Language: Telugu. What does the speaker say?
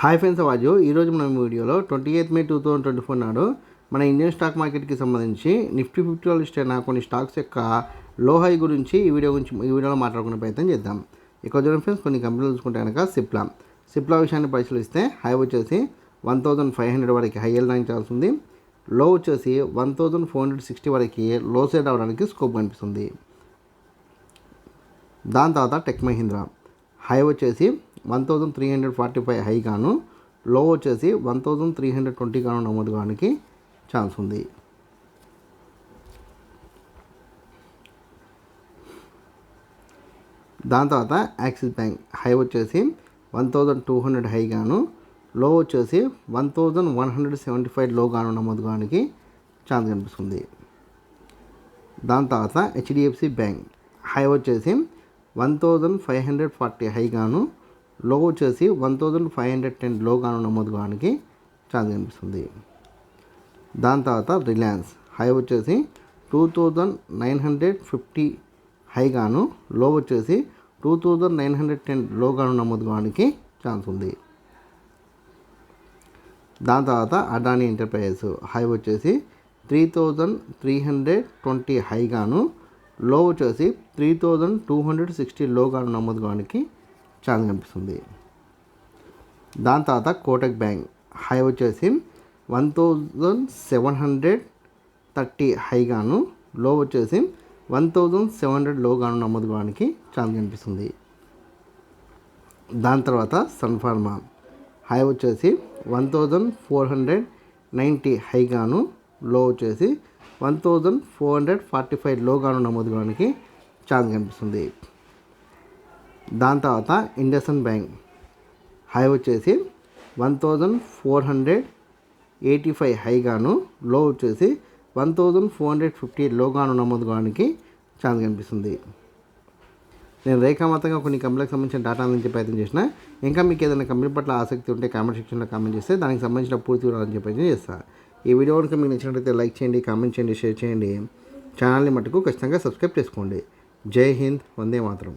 హాయ్ ఫ్రెండ్స్ అవాజు ఈరోజు మనం వీడియోలో twenty eighth May two thousand twenty four నాడు మన ఇండియన్ స్టాక్ మార్కెట్కి సంబంధించి నిఫ్టీ ఫిఫ్టీలో లిస్ట్ అయిన కొన్ని స్టాక్స్ యొక్క లో హై గురించి ఈ వీడియో గురించి ఈ వీడియోలో మాట్లాడుకునే ప్రయత్నం చేద్దాం. ఇక్కడ చూడండి ఫ్రెండ్స్ కొన్ని కంపెనీలు చూసుకుంటే కనుక సిప్లా. సిప్లా విషయాన్ని పరిశీలిస్తే హై వచ్చేసి వన్ థౌజండ్ ఫైవ్ హండ్రెడ్ వరకు హై వెళ్ళడానికి ఛాన్స్ ఉంది. లో వచ్చేసి one thousand four hundred sixty వరకు లో సైడ్ అవడానికి స్కోప్ కనిపిస్తుంది. దాని తర్వాత టెక్ మహీంద్రా. హై వచ్చేసి one thousand three hundred forty five high గాను లో వచ్చేసి one thousand three hundred twenty గాను నమోదు కావడానికి ఛాన్స్ ఉంది. దాని తర్వాత యాక్సిస్ బ్యాంక్ హై వచ్చేసి one thousand two hundred high గాను లో వచ్చేసి one thousand one hundred seventy ఫైవ్లో గాను నమోదు కావడానికి ఛాన్స్ కనిపిస్తుంది. దాని తర్వాత హెచ్డిఎఫ్సి బ్యాంక్ హై వచ్చేసి one thousand five hundred forty high గాను లో వచ్చేసి వన్ థౌజండ్ ఫైవ్ హండ్రెడ్ టెన్లో గాను నమోదు కావడానికి ఛాన్స్ కనిపిస్తుంది. దాని తర్వాత రిలయన్స్. హై వచ్చేసి two thousand nine hundred fifty high గాను లో వచ్చేసి టూ థౌజండ్ నైన్ హండ్రెడ్ టెన్లో గాను నమోదు కావడానికి ఛాన్స్ ఉంది. దాని తర్వాత అడానీ ఎంటర్ప్రైజెస్. హై వచ్చేసి three thousand three hundred twenty high గాను లో వచ్చేసి three thousand two hundred sixty low గాను నమోదు కావడానికి ఛాన్స్ కనిపిస్తుంది. దాని తర్వాత కోటక్ బ్యాంక్ హై వచ్చేసి one thousand seven hundred thirty హైగాను low వచ్చేసి వన్ థౌజండ్ సెవెన్ హండ్రెడ్ లోగాను నమోదు కావడానికి ఛాన్స్ కనిపిస్తుంది. దాని తర్వాత సన్ఫార్మా హై వచ్చేసి one thousand four hundred ninety హైగాను low వచ్చేసి one thousand four hundred forty ఫైవ్లో గాను నమోదు కావడానికి ఛాన్స్ కనిపిస్తుంది. దాని తర్వాత ఇండసన్ బ్యాంక్ హై వచ్చేసి one thousand four hundred eighty five హైగాను low వచ్చేసి one thousand four hundred fifty లోగాను నమోదు కావడానికి ఛాన్స్ కనిపిస్తుంది. నేను రేఖామాతంగా కొన్ని కంపెనీలకు సంబంధించిన డేటా అందించే ప్రయత్నం చేసిన ఇంకా మీకు ఏదైనా కంపెనీ పట్ల ఆసక్తి ఉంటే కామెంట్ సెక్షన్లో కామెంట్ చేస్తే దానికి సంబంధించిన పూర్తి వివరాలను చెప్పి చేస్తాను ఈ వీడియో కనుక మీకు నచ్చినట్లయితే లైక్ చేయండి కామెంట్ చేయండి షేర్ చేయండి. ఛానల్ని మటుకు ఖచ్చితంగా సబ్స్క్రైబ్ చేసుకోండి. జై హింద్ వందే మాత్రం.